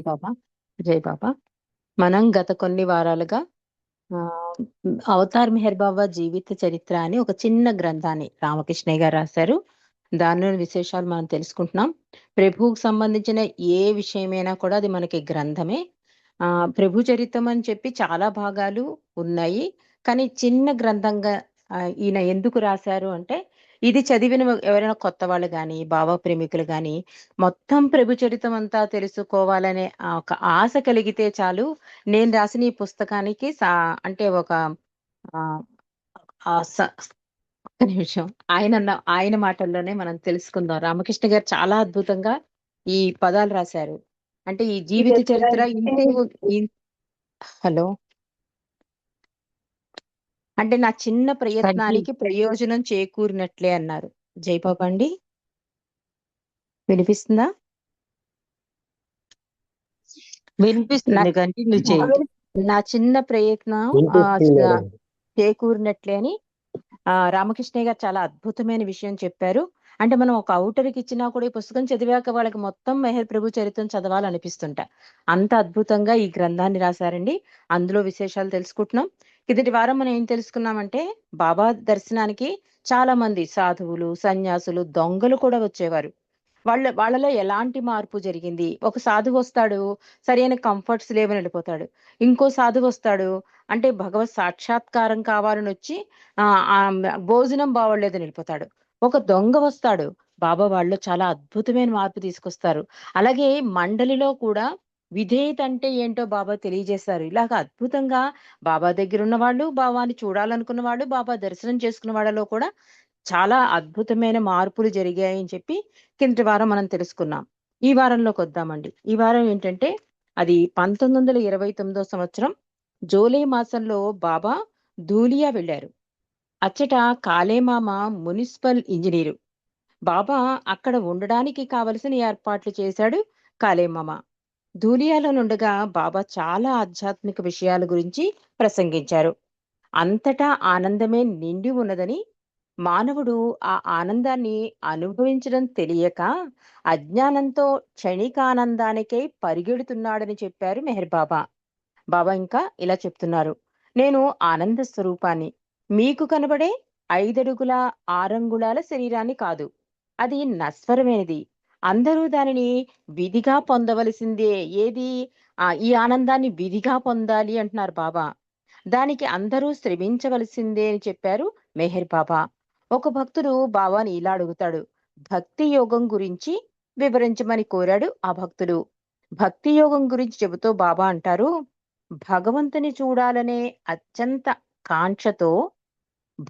బాబా జై బాబా. మనం గత కొన్ని వారాలుగా ఆ, అవతార్ మెహర్ బాబా జీవిత చరిత్ర అని ఒక చిన్న గ్రంథాన్ని రామకృష్ణయ్య గారు రాశారు. దానిలోని విశేషాలు మనం తెలుసుకుంటున్నాం. ప్రభువుకు సంబంధించిన ఏ విషయమైనా కూడా అది మనకి గ్రంథమే. ఆ ప్రభు చరిత్రం అని చెప్పి చాలా భాగాలు ఉన్నాయి. కానీ చిన్న గ్రంథంగా ఈయన ఎందుకు రాశారు అంటే ఇది చదివిన ఎవరైనా కొత్త వాళ్ళు కానీ భావ ప్రేమికులు కానీ మొత్తం ప్రభు చరిత్రం అంతా తెలుసుకోవాలనే ఒక ఆశ కలిగితే చాలు. నేను రాసిన ఈ పుస్తకానికి సా అంటే ఒక ఒక్క నిమిషం. ఆయన ఆయన మాటల్లోనే మనం తెలుసుకుందాం. రామకృష్ణ గారు చాలా అద్భుతంగా ఈ పదాలు రాశారు. అంటే ఈ జీవిత చరిత్ర హలో? అంటే నా చిన్న ప్రయత్నానికి ప్రయోజనం చేకూరినట్లే అన్నారు. జయబాబు అండి. వినిపిస్తుందా? వినిపిస్తుంది కంటిన్యూ చేయండి నా చిన్న ప్రయత్నం. చేకూరినట్లే అని ఆ, రామకృష్ణయ్య గారు చాలా అద్భుతమైన విషయం చెప్పారు. అంటే మనం ఒక అవుటర్కి ఇచ్చినా కూడా ఈ పుస్తకం చదివాక వాళ్ళకి మొత్తం మెహర్ ప్రభు చరిత్రం చదవాలనిపిస్తుంట. అంత అద్భుతంగా ఈ గ్రంథాన్ని రాశారండి. అందులో విశేషాలు తెలుసుకుంటున్నాం. కిందటి వారం మనం ఏం తెలుసుకున్నామంటే బాబా దర్శనానికి చాలా మంది సాధువులు సన్యాసులు దొంగలు కూడా వచ్చేవారు. వాళ్ళ వాళ్ళలో ఎలాంటి మార్పు జరిగింది? ఒక సాధువు వస్తాడు సరైన కంఫర్ట్స్ లేవని వెళ్ళిపోతాడు. ఇంకో సాధువు వస్తాడు అంటే భగవత్ సాక్షాత్కారం కావాలని వచ్చి ఆ భోజనం బాగోలేదని వెళ్ళిపోతాడు. ఒక దొంగ వస్తాడు బాబా వాళ్ళు చాలా అద్భుతమైన మార్పు తీసుకొస్తారు. అలాగే మండలిలో కూడా విధేయత అంటే ఏంటో బాబా తెలియజేశారు. ఇలాగ అద్భుతంగా బాబా దగ్గర ఉన్న వాళ్ళు బాబాని చూడాలనుకున్న వాళ్ళు బాబా దర్శనం చేసుకున్న వాళ్ళలో కూడా చాలా అద్భుతమైన మార్పులు జరిగాయని చెప్పి కిందటి వారం మనం తెలుసుకున్నాం. ఈ వారంలోకి వద్దామండి. ఈ వారం ఏంటంటే అది పంతొమ్మిది వందల ఇరవై తొమ్మిదో సంవత్సరం జూలై మాసంలో బాబా ధూలియా వెళ్ళారు. అచ్చట కాలేమామ మున్సిపల్ ఇంజనీరు. బాబా అక్కడ ఉండడానికి కావలసిన ఏర్పాట్లు చేశాడు కాలేమామ. ధూలియాలో నుండగా బాబా చాలా ఆధ్యాత్మిక విషయాల గురించి ప్రసంగించారు. అంతటా ఆనందమే నిండి ఉన్నదని మానవుడు ఆ ఆనందాన్ని అనుభవించడం తెలియక అజ్ఞానంతో క్షణికానందానికై పరిగెడుతున్నాడని చెప్పారు మెహర్ బాబా. బాబా ఇంకా ఇలా చెప్తున్నారు నేను ఆనంద స్వరూపాన్ని మీకు కనబడే ఐదడుగుల ఆరంగుళాల శరీరాన్ని కాదు అది నశ్వరమైనది. అందరూ దానిని విధిగా పొందవలసిందే. ఏది? ఆ ఈ ఆనందాన్ని విధిగా పొందాలి అంటున్నారు బాబా. దానికి అందరూ శ్రమించవలసిందే అని చెప్పారు మెహర్ బాబా. ఒక భక్తుడు బాబాని ఇలా అడుగుతాడు. భక్తి యోగం గురించి వివరించమని కోరాడు ఆ భక్తుడు. భక్తి యోగం గురించి చెబుతూ బాబా అంటారు భగవంతుని చూడాలనే అత్యంత కాంక్షతో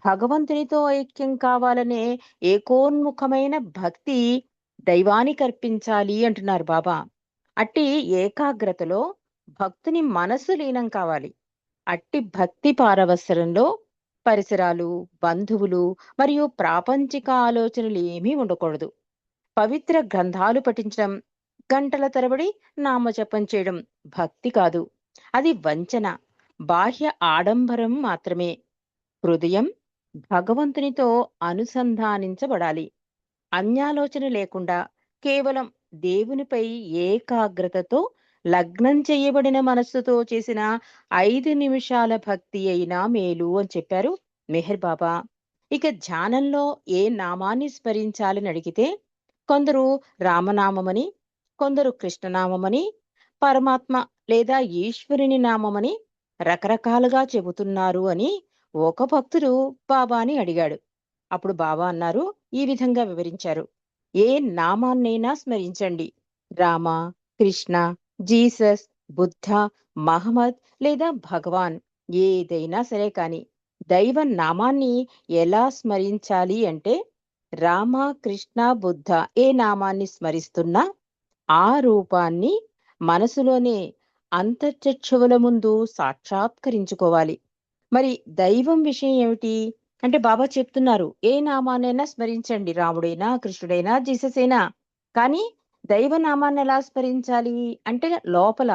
భగవంతునితో ఐక్యం కావాలనే ఏకోన్ముఖమైన భక్తి దైవానికి అర్పించాలి అంటున్నారు బాబా. అట్టి ఏకాగ్రతలో భక్తుని మనసు లీనం కావాలి. అట్టి భక్తి పారవసరంలో పరిసరాలు బంధువులు మరియు ప్రాపంచిక ఆలోచనలు ఏమీ ఉండకూడదు. పవిత్ర గ్రంథాలు పఠించడం గంటల తరబడి నామజపం చేయడం భక్తి కాదు. అది వంచన బాహ్య ఆడంబరం మాత్రమే. హృదయం భగవంతునితో అనుసంధానించబడాలి. అన్యాలోచన లేకుండా కేవలం దేవునిపై ఏకాగ్రతతో లగ్నం చేయబడిన మనస్సుతో చేసిన ఐదు నిమిషాల భక్తి అయినా మేలు అని చెప్పారు మెహర్ బాబా. ఇక ధ్యానంలో ఏ నామాన్ని స్మరించాలని అడిగితే కొందరు రామనామమని కొందరు కృష్ణనామమని పరమాత్మ లేదా ఈశ్వరుని నామమని రకరకాలుగా చెబుతున్నారు అని ఒక భక్తుడు బాబాని అడిగాడు. అప్పుడు బాబా అన్నారు ఈ విధంగా వివరించారు. ఏ నామాన్నైనా స్మరించండి. రామ కృష్ణ జీసస్ బుద్ధ మహమ్మద్ లేదా భగవాన్ ఏదైనా సరే కాని దైవ నామాన్ని ఎలా స్మరించాలి అంటే రామ కృష్ణ బుద్ధ ఏ నామాన్ని స్మరిస్తున్నా ఆ రూపాన్ని మనసులోనే అంతర్చక్షువుల ముందు సాక్షాత్కరించుకోవాలి. మరి దైవం విషయం ఏమిటి? అంటే బాబా చెప్తున్నారు ఏ నామాన్నైనా స్మరించండి. రాముడైనా కృష్ణుడైనా జీసస్ అయినా కానీ దైవ నామాన్ని ఎలా స్మరించాలి? అంటే లోపల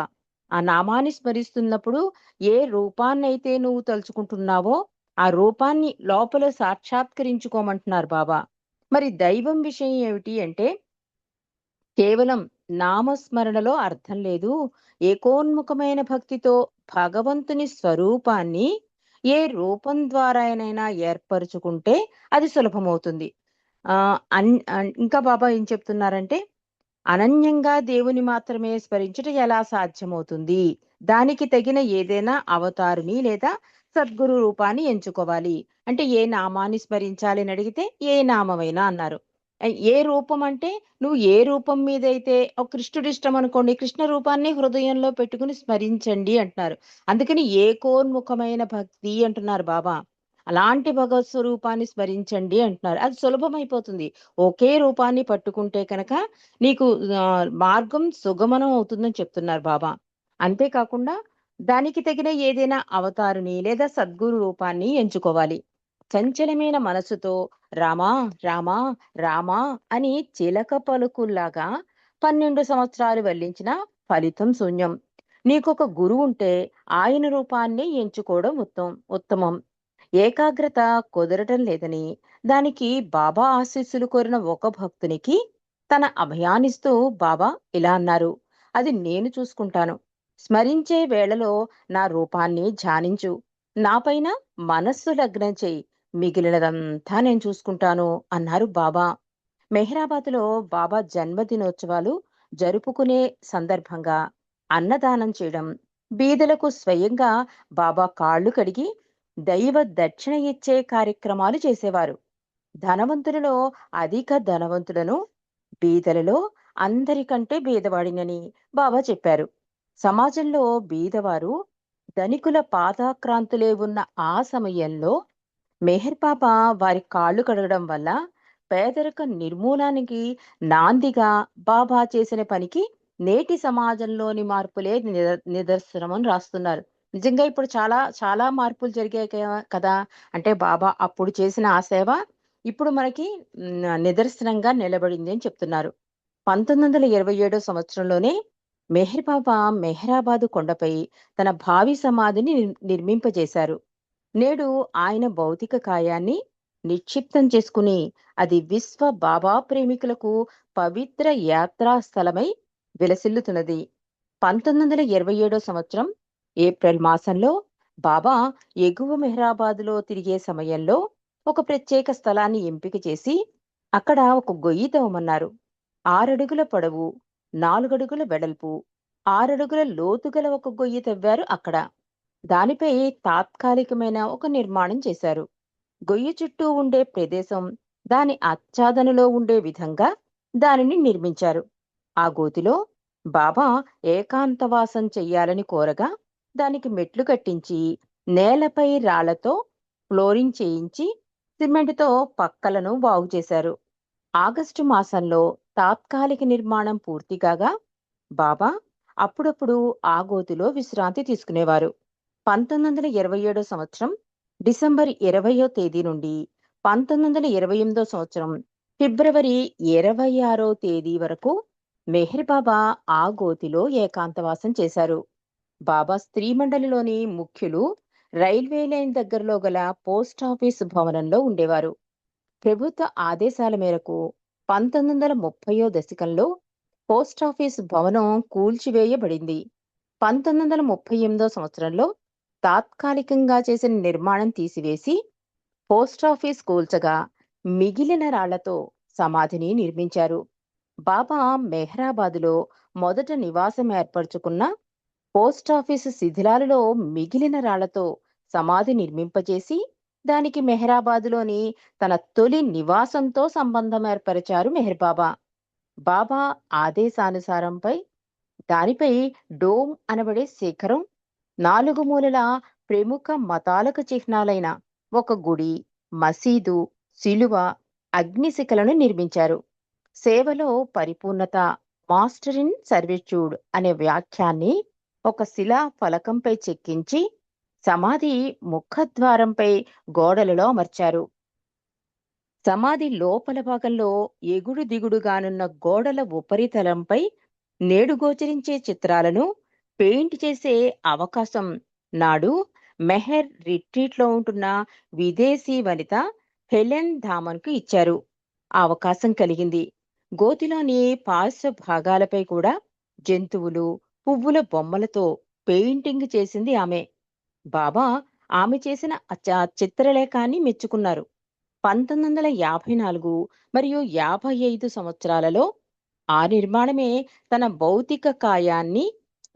ఆ నామాన్ని స్మరిస్తున్నప్పుడు ఏ రూపాన్నైతే నువ్వు తలుచుకుంటున్నావో ఆ రూపాన్ని లోపల సాక్షాత్కరించుకోమంటున్నారు బాబా. మరి దైవం విషయం ఏమిటి అంటే కేవలం నామస్మరణలో అర్థం లేదు. ఏకోన్ముఖమైన భక్తితో భగవంతుని స్వరూపాన్ని ఏ రూపం ద్వారానైనా ఏర్పరచుకుంటే అది సులభమవుతుంది. అన్ ఇంకా బాబా ఏం చెప్తున్నారంటే అనన్యంగా దేవుని మాత్రమే స్మరించడం ఎలా సాధ్యమవుతుంది? దానికి తగిన ఏదైనా అవతారుని లేదా సద్గురు రూపాన్ని ఎంచుకోవాలి. అంటే ఏ నామాన్ని స్మరించాలి అని అడిగితే ఏ నామమైనా అన్నారు. ఏ రూపం అంటే నువ్వు ఏ రూపం మీద అయితే ఒక కృష్ణుడి ఇష్టం అనుకోండి కృష్ణ రూపాన్ని హృదయంలో పెట్టుకుని స్మరించండి అంటున్నారు. అందుకని ఏకోన్ముఖమైన భక్తి అంటున్నారు బాబా. అలాంటి భగవత్ స్వరూపాన్ని స్మరించండి అంటున్నారు. అది సులభమైపోతుంది. ఒకే రూపాన్ని పట్టుకుంటే కనుక నీకు మార్గం సుగమనం అవుతుందని చెప్తున్నారు బాబా. అంతేకాకుండా దానికి తగిన ఏదైనా అవతారుని లేదా సద్గురు రూపాన్ని ఎంచుకోవాలి. చంచలమైన మనసుతో రామా రామా రామా అని చిలక పలుకుల్లాగా పన్నెండు సంవత్సరాలు వెల్లించిన ఫలితం శూన్యం. నీకొక గురువు ఉంటే ఆయన రూపాన్ని ఎంచుకోవడం ఉత్తమం ఉత్తమం. ఏకాగ్రత కుదరటం లేదని దానికి బాబా ఆశీస్సులు కోరిన ఒక భక్తునికి తన అభయానిస్తూ బాబా ఇలా అన్నారు అది నేను చూసుకుంటాను. స్మరించే వేళలో నా రూపాన్ని ధ్యానించు. నాపైన మనస్సు లగ్నం చేయి. మిగిలినదంతా నేను చూసుకుంటాను అన్నారు బాబా. మెహ్రాబాద్లో బాబా జన్మదినోత్సవాలు జరుపుకునే సందర్భంగా అన్నదానం చేయడం బీదలకు స్వయంగా బాబా కాళ్ళు కడిగి దైవ దక్షిణ ఇచ్చే కార్యక్రమాలు చేసేవారు. ధనవంతులలో అధిక ధనవంతులను బీదలలో అందరికంటే బీదవాడినని బాబా చెప్పారు. సమాజంలో బీదవారు ధనికుల పాదాక్రాంతులే ఉన్న ఆ సమయంలో మెహర్ బాబా వారి కాళ్ళు కడగడం వల్ల పేదరిక నిర్మూలానికి నాందిగా బాబా చేసిన పనికి నేటి సమాజంలోని మార్పులే నిద- నిదర్శనం అని రాస్తున్నారు. నిజంగా ఇప్పుడు చాలా చాలా మార్పులు జరిగాయి కదా. అంటే బాబా అప్పుడు చేసిన ఆ సేవ ఇప్పుడు మనకి నిదర్శనంగా నిలబడింది అని చెప్తున్నారు. పంతొమ్మిది వందల ఇరవై ఏడో సంవత్సరంలోనే మెహర్ బాబా మెహరాబాదు కొండపై తన భావి సమాధిని నిర్మింపజేశారు. నేడు ఆయన భౌతిక కాయాన్ని నిక్షిప్తం చేసుకుని అది విశ్వ బాబా ప్రేమికులకు పవిత్ర యాత్రా స్థలమై విలసిల్లుతున్నది. పంతొమ్మిది వందల ఇరవై ఏడో సంవత్సరం ఏప్రిల్ మాసంలో బాబా ఎగువ మెహ్రాబాద్లో తిరిగే సమయంలో ఒక ప్రత్యేక స్థలాన్ని ఎంపిక చేసి అక్కడ ఒక గొయ్యి తవ్వమన్నారు. ఆరడుగుల పొడవు నాలుగడుగుల వెడల్పు ఆరడుగుల లోతు గల ఒక గొయ్యి తవ్వారు అక్కడ. దానిపై తాత్కాలికమైన ఒక నిర్మాణం చేశారు. గొయ్యి చుట్టూ ఉండే ప్రదేశం దాని ఆచ్ఛాదనలో ఉండే విధంగా దానిని నిర్మించారు. ఆ గోతిలో బాబా ఏకాంతవాసం చెయ్యాలని కోరగా దానికి మెట్లు కట్టించి నేలపై రాళ్ళతో ఫ్లోరింగ్ చేయించి సిమెంట్తో పక్కలను బాగు చేశారు. ఆగస్టు మాసంలో తాత్కాలిక నిర్మాణం పూర్తికాగా బాబా అప్పుడప్పుడు ఆ గోతిలో విశ్రాంతి తీసుకునేవారు. పంతొమ్మిది వందల ఇరవై ఏడో సంవత్సరం డిసెంబర్ ఇరవయో తేదీ నుండి పంతొమ్మిది వందల ఇరవై ఎనిమిదో సంవత్సరం ఫిబ్రవరి ఇరవై ఆరో తేదీ వరకు మెహర్ బాబా ఆ గోతిలో ఏకాంతవాసం చేశారు. బాబా స్త్రీమండలిలోని ముఖ్యులు రైల్వే లైన్ దగ్గరలో గల పోస్ట్ ఆఫీస్ భవనంలో ఉండేవారు. ప్రభుత్వ ఆదేశాల మేరకు పంతొమ్మిది వందల ముప్పయో దశకంలో పోస్ట్ ఆఫీస్ భవనం కూల్చివేయబడింది. పంతొమ్మిది వందల ముప్పై ఎనిమిదో సంవత్సరంలో తాత్కాలికంగా చేసిన నిర్మాణం తీసివేసి పోస్ట్ ఆఫీస్ కూల్చగా మిగిలిన రాళ్ళతో సమాధిని నిర్మించారు. బాబా మెహ్రాబాదులో మొదట నివాసం ఏర్పరచుకున్న పోస్ట్ ఆఫీసు శిథిలాలలో మిగిలిన రాళ్ళతో సమాధి నిర్మింపజేసి దానికి మెహ్రాబాదులోని తన తొలి నివాసంతో సంబంధం ఏర్పరిచారు మెహర్ బాబా. బాబా ఆదేశానుసారంపై దానిపై డోమ్ అనబడే శిఖరం నాలుగు మూలల ప్రముఖ మతాలకు చిహ్నాలైన ఒక గుడి మసీదు శిలువ అగ్నిశిఖలను నిర్మించారు. సేవలో పరిపూర్ణత మాస్టర్ ఇన్ సర్వీట్యూడ్ అనే వ్యాఖ్యాన్ని ఒక శిలా ఫలకంపై చెక్కించి సమాధి ముఖద్వారంపై గోడలలో అమర్చారు. సమాధి లోపల భాగంలో ఎగుడు దిగుడుగానున్న గోడల ఉపరితలంపై నేడు గోచరించే చిత్రాలను పెయింట్ చేసే అవకాశం నాడు మెహర్ రిట్రీట్లో ఉంటున్న విదేశీ వనిత హెలెన్ ధామన్కు ఇచ్చారు. ఆ అవకాశం కలిగింది. గోతిలోని పార్శ్వ భాగాలపై కూడా జంతువులు పువ్వుల బొమ్మలతో పెయింటింగ్ చేసింది ఆమె. బాబా ఆమె చేసిన చిత్రలేఖాన్ని మెచ్చుకున్నారు. పంతొమ్మిది వందల యాభై నాలుగు మరియు యాభై ఐదు సంవత్సరాలలో ఆ నిర్మాణమే తన భౌతిక కాయాన్ని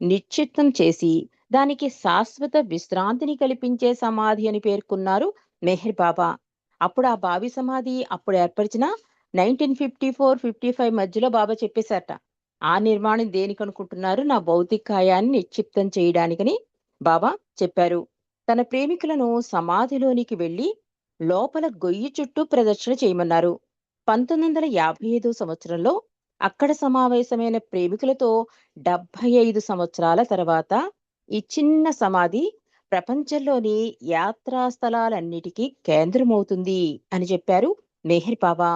నిశ్చిత్తం చేసి దానికి శాశ్వత విశ్రాంతిని కల్పించే సమాధి అని పేర్కొన్నారు మెహర్ బాబా. అప్పుడు ఆ బావి సమాధి అప్పుడు ఏర్పరిచిన nineteen fifty four fifty five మధ్యలో బాబా చెప్పేశారట ఆ నిర్మాణం దేనికి అనుకుంటున్నారు? నా భౌతిక కాయాన్ని నిక్షిప్తం చేయడానికని బాబా చెప్పారు. తన ప్రేమికులను సమాధిలోనికి వెళ్ళి లోపల గొయ్యి చుట్టూ ప్రదర్శన చేయమన్నారు. పంతొమ్మిది వందల యాభై ఐదు సంవత్సరంలో అక్కడ సమావేశమైన ప్రేమికులతో డెబ్బై ఐదు సంవత్సరాల తర్వాత ఈ చిన్న సమాధి ప్రపంచంలోని యాత్రా స్థలాలన్నిటికీ కేంద్రమవుతుంది అని చెప్పారు మెహర్ బాబా.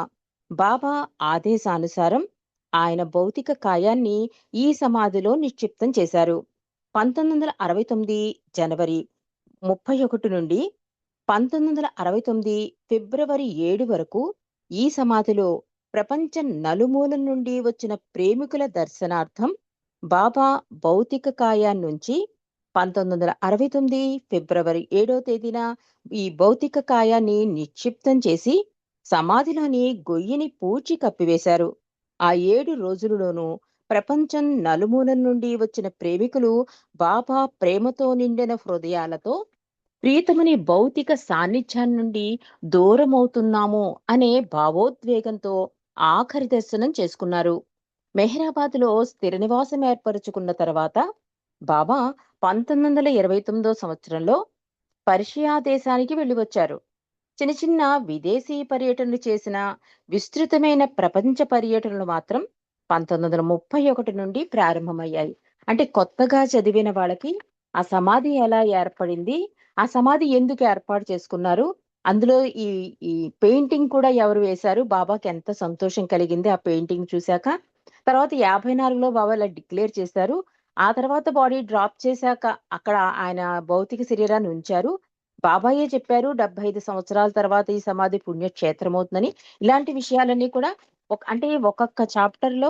బాబా ఆదేశానుసారం ఆయన భౌతిక కాయాన్ని ఈ సమాధిలో నిక్షిప్తం చేశారు. పంతొమ్మిది వందల అరవై తొమ్మిది జనవరి ముప్పై ఒకటి నుండి పంతొమ్మిది వందల అరవై తొమ్మిది ఫిబ్రవరి ఏడు వరకు ఈ సమాధిలో ప్రపంచం నలుమూల నుండి వచ్చిన ప్రేమికుల దర్శనార్థం బాబా భౌతిక కాయాన్నుంచి పంతొమ్మిది వందల అరవై తొమ్మిది ఫిబ్రవరి ఏడో తేదీన ఈ భౌతిక కాయాన్ని నిక్షిప్తం చేసి సమాధిలోని గొయ్యిని పూడ్చి కప్పివేశారు. ఆ ఏడు రోజులలోనూ ప్రపంచం నలుమూల నుండి వచ్చిన ప్రేమికులు బాబా ప్రేమతో నిండిన హృదయాలతో ప్రీతముని భౌతిక సాన్నిధ్యాన్ని నుండి దూరమవుతున్నాము అనే భావోద్వేగంతో ఆఖరి దర్శనం చేసుకున్నారు. మెహరాబాద్లో స్థిర నివాసం ఏర్పరచుకున్న తర్వాత బాబా పంతొమ్మిది వందల ఇరవై తొమ్మిదో సంవత్సరంలో పర్షియా దేశానికి వెళ్ళి వచ్చారు చిన్న చిన్న విదేశీ పర్యటనలు చేసిన విస్తృతమైన ప్రపంచ పర్యటనలు మాత్రం పంతొమ్మిది వందల ముప్పై ఒకటి నుండి ప్రారంభమయ్యాయి. అంటే కొత్తగా చదివిన వాళ్ళకి ఆ సమాధి ఎలా ఏర్పడింది? ఆ సమాధి ఎందుకు ఏర్పాటు చేసుకున్నారు? అందులో ఈ ఈ పెయింటింగ్ కూడా ఎవరు వేశారు? బాబాకి ఎంత సంతోషం కలిగింది ఆ పెయింటింగ్ చూశాక. తర్వాత యాభై నాలుగులో బాబా ఇలా డిక్లేర్ చేశారు. ఆ తర్వాత బాడీ డ్రాప్ చేశాక అక్కడ ఆయన భౌతిక శరీరాన్ని ఉంచారు. బాబాయే చెప్పారు డెబ్బై ఐదు సంవత్సరాల తర్వాత ఈ సమాధి పుణ్యక్షేత్రం అవుతుందని. ఇలాంటి విషయాలన్నీ కూడా ఒక అంటే ఒక్కొక్క చాప్టర్లో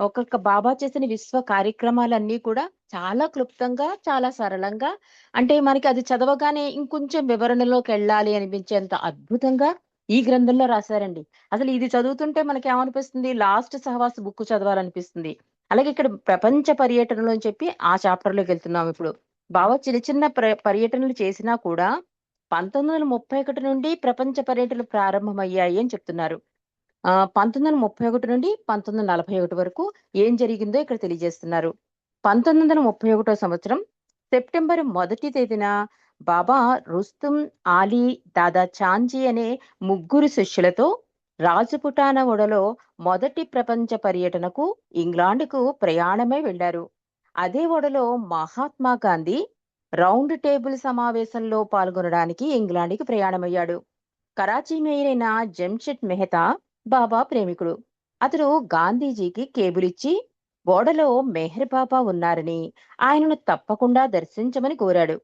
ఒక్కొక్క బాబా చేసిన విశ్వ కార్యక్రమాలన్నీ కూడా చాలా క్లుప్తంగా చాలా సరళంగా అంటే మనకి అది చదవగానే ఇంకొంచెం వివరణలోకి వెళ్ళాలి అనిపించేంత అద్భుతంగా ఈ గ్రంథంలో రాశారండి. అసలు ఇది చదువుతుంటే మనకి ఏమనిపిస్తుంది లాస్ట్ సహవాస బుక్ చదవాలనిపిస్తుంది. అలాగే ఇక్కడ ప్రపంచ పర్యటనలు అని చెప్పి ఆ చాప్టర్లోకి వెళ్తున్నాం ఇప్పుడు. బాబా చిన్న చిన్న ప్ర- పర్యటనలు చేసినా కూడా పంతొమ్మిది వందల ముప్పై ఒకటి నుండి ప్రపంచ పర్యటనలు ప్రారంభమయ్యాయి అని చెప్తున్నారు. పంతొమ్మిది వందల ముప్పై ఒకటి నుండి పంతొమ్మిది వందల నలభై ఒకటి వరకు ఏం జరిగిందో ఇక్కడ తెలియజేస్తున్నారు. పంతొమ్మిది వందల ముప్పై ఒకటో సంవత్సరం సెప్టెంబర్ మొదటి తేదీన బాబా రుస్తుం ఆలీ దాదా చాంజీ అనే ముగ్గురు శిష్యులతో రాజపుటాన ఓడలో మొదటి ప్రపంచ పర్యటనకు ఇంగ్లాండ్కు ప్రయాణమై వెళ్ళారు అదే ఓడలో మహాత్మా గాంధీ రౌండ్ టేబుల్ సమావేశంలో పాల్గొనడానికి ఇంగ్లాండ్కి ప్రయాణమయ్యాడు. కరాచీ మేయరైన అయిన జంషెడ్ మెహతా బాబా ప్రేమికుడు. అతడు గాంధీజీకి కేబుల్ ఇచ్చి ఓడలో మెహర్ బాబా ఉన్నారని ఆయనను తప్పకుండా దర్శించమని కోరాడు.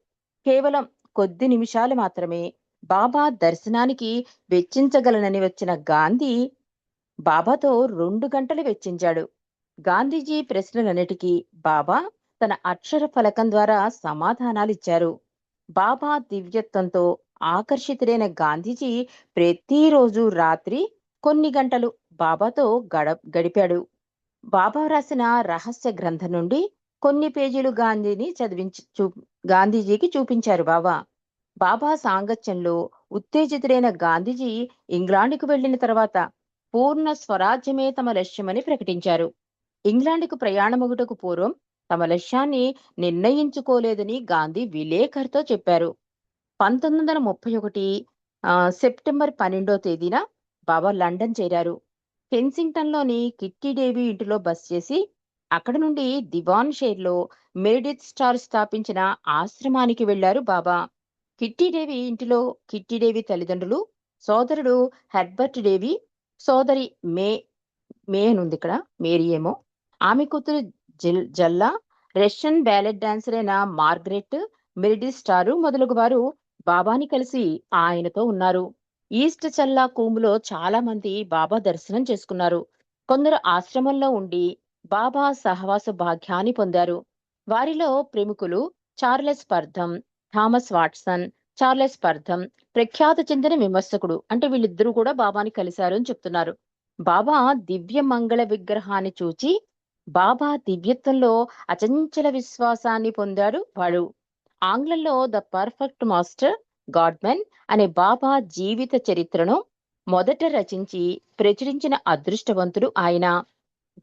కేవలం కొద్ది నిమిషాలు మాత్రమే బాబా దర్శనానికి వెచ్చించగలనని వచ్చిన గాంధీ బాబాతో రెండు గంటలు వెచ్చించాడు. గాంధీజీ ప్రశ్నలన్నిటికీ బాబా తన అక్షర ఫలకం ద్వారా సమాధానాలిచ్చారు. బాబా దివ్యత్వంతో ఆకర్షితుడైన గాంధీజీ ప్రతిరోజు రాత్రి కొన్ని గంటలు బాబాతో గడ గడిపాడు. బాబా రాసిన రహస్య గ్రంథం నుండి కొన్ని పేజీలు గాంధీని చదివించి చూ గాంధీజీకి చూపించారు బాబా. బాబా సాంగత్యంలో ఉత్తేజితుడైన గాంధీజీ ఇంగ్లాండ్కు వెళ్ళిన తర్వాత పూర్ణ స్వరాజ్యమే తమ లక్ష్యమని ప్రకటించారు. ఇంగ్లాండ్కు ప్రయాణమగుటకు పూర్వం తమ లక్ష్యాన్ని నిర్ణయించుకోలేదని గాంధీ విలేకరితో చెప్పారు. పంతొమ్మిది వందల ముప్పై ఒకటి సెప్టెంబర్ పన్నెండో తేదీన బాబా లండన్ చేరారు. కెన్సింగ్టన్లోని కిట్టి డేవి ఇంటిలో బస్ చేసి అక్కడ నుండి దివాన్ షేర్లో మెరిడిత్ స్టార్ స్థాపించిన ఆశ్రమానికి వెళ్ళారు బాబా. కిట్టి డేవి ఇంటిలో కిట్టి డేవి తల్లిదండ్రులు సోదరుడు హెర్బర్ట్ డేవి సోదరి మే మే అని ఉంది ఇక్కడ మేరీ ఏమో. ఆమె కూతురు జిల్ జల్లా రష్యన్ బ్యాలెట్ డాన్సర్ అయిన మార్గరెట్ మెరిడిత్ స్టారు మొదలగు వారు బాబాని కలిసి ఆయనతో ఉన్నారు. ఈస్ట్ చల్లా కూములో చాలా మంది బాబా దర్శనం చేసుకున్నారు. కొందరు ఆశ్రమంలో ఉండి బాబా సహవాస భాగ్యాన్ని పొందారు. వారిలో ప్రముఖులు చార్లెస్ పర్థం థామస్ వాట్సన్ చార్లెస్ పర్థం ప్రఖ్యాత చెందిన విమర్శకుడు అంటే వీళ్ళిద్దరూ కూడా బాబాని కలిశారు అని చెప్తున్నారు. బాబా దివ్య మంగళ విగ్రహాన్ని చూచి బాబా దివ్యత్వంలో అచంచల విశ్వాసాన్ని పొందాడు వాడు. ఆంగ్లంలో ద పర్ఫెక్ట్ మాస్టర్ గాడ్మెన్ అనే బాబా జీవిత చరిత్రను మొదట రచించి ప్రచురించిన అదృష్టవంతుడు ఆయన.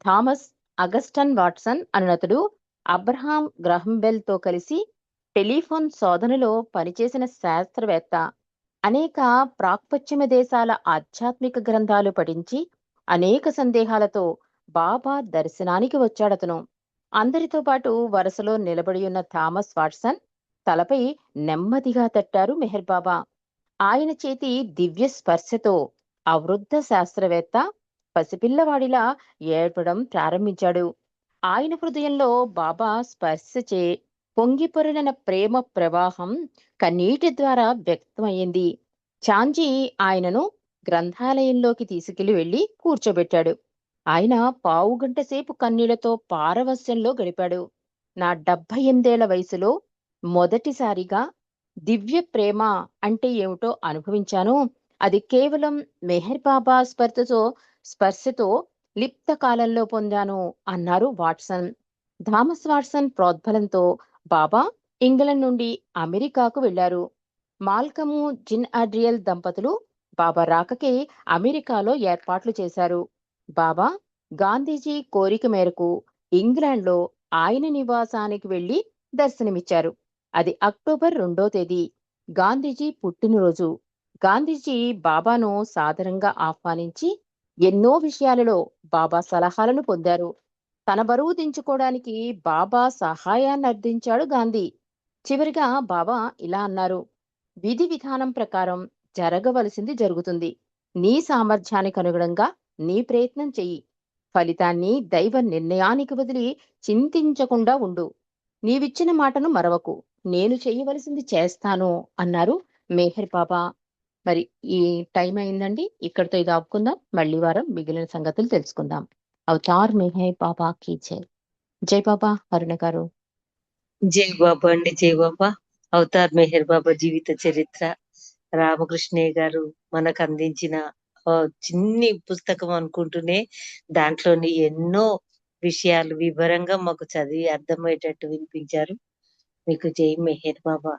థామస్ అగస్టన్ వాట్సన్ అనునతుడు అబ్రహాం గ్రహంబెల్తో కలిసి టెలిఫోన్ శోధనలో పనిచేసిన శాస్త్రవేత్త. అనేక ప్రాక్పశ్చిమ దేశాల ఆధ్యాత్మిక గ్రంథాలు పఠించి అనేక సందేహాలతో బాబా దర్శనానికి వచ్చాడతను. అందరితో పాటు వరుసలో నిలబడి ఉన్న థామస్ వాట్సన్ తలపై నెమ్మదిగా తట్టారు మెహర్ బాబా. ఆయన చేతి దివ్య స్పర్శతో ఆ వృద్ధ శాస్త్రవేత్త పసిపిల్లవాడిలా ఏడ్పడం ప్రారంభించాడు. ఆయన హృదయంలో బాబా స్పర్శచే పొంగిపొరలిన ప్రేమ ప్రవాహం కన్నీటి ద్వారా వ్యక్తమయ్యింది. చాంజీ ఆయనను గ్రంథాలయంలోకి తీసుకెళ్ళి వెళ్ళి కూర్చోబెట్టాడు. ఆయన పావుగంట సేపు కన్నీళ్ళతో పారవస్యంలో గడిపాడు. నా డెబ్బై ఎనిమిదేళ్ళ వయసులో మొదటిసారిగా దివ్య ప్రేమ అంటే ఏమిటో అనుభవించాను. అది కేవలం మెహర్ బాబా స్పర్శతో స్పర్శతో లిప్త కాలంలో పొందాను అన్నారు వాట్సన్. థామస్ వాట్సన్ ప్రోద్బలంతో బాబా ఇంగ్లండ్ నుండి అమెరికాకు వెళ్ళారు మాల్కము జిన్ అడ్రియల్ దంపతులు బాబా రాకకి అమెరికాలో ఏర్పాట్లు చేశారు. బాబా గాంధీజీ కోరిక మేరకు ఇంగ్లాండ్లో ఆయన నివాసానికి వెళ్ళి దర్శనమిచ్చారు. అది అక్టోబర్ రెండో తేదీ గాంధీజీ పుట్టినరోజు. గాంధీజీ బాబాను సాదరంగా ఆహ్వానించి ఎన్నో విషయాలలో బాబా సలహాలను పొందారు. తన బరువు దించుకోవడానికి బాబా సహాయాన్ని అర్థించాడు గాంధీ. చివరిగా బాబా ఇలా అన్నారు విధి విధానం ప్రకారం జరగవలసింది జరుగుతుంది. నీ సామర్థ్యానికి అనుగుణంగా నీ ప్రయత్నం చెయ్యి. ఫలితాన్ని దైవ నిర్ణయానికి వదిలి చింతించకుండా ఉండు. నీవిచ్చిన మాటను మరవకు. నేను చేయవలసింది చేస్తాను అన్నారు మేహర్ బాబా. మరి ఈ టైం అయిందండి. ఇక్కడితో ఇది ఆపుకుందాం. మళ్ళీ వారం మిగిలిన సంగతులు తెలుసుకుందాం. అవతార్ మేహర్ బాబా కీ జై. జై బాబా అరుణ గారు. జై బాబా అండి జై బాబా. అవతార్ మెహర్ బాబా జీవిత చరిత్ర. రామకృష్ణయ్య గారు మనకు అందించిన చిన్ని పుస్తకం అనుకుంటూనే దాంట్లోని ఎన్నో విషయాలు వివరంగా మాకు చదివి అర్థమయ్యేటట్టు వినిపించారు. మీకు జై మెహేర్ బాబా.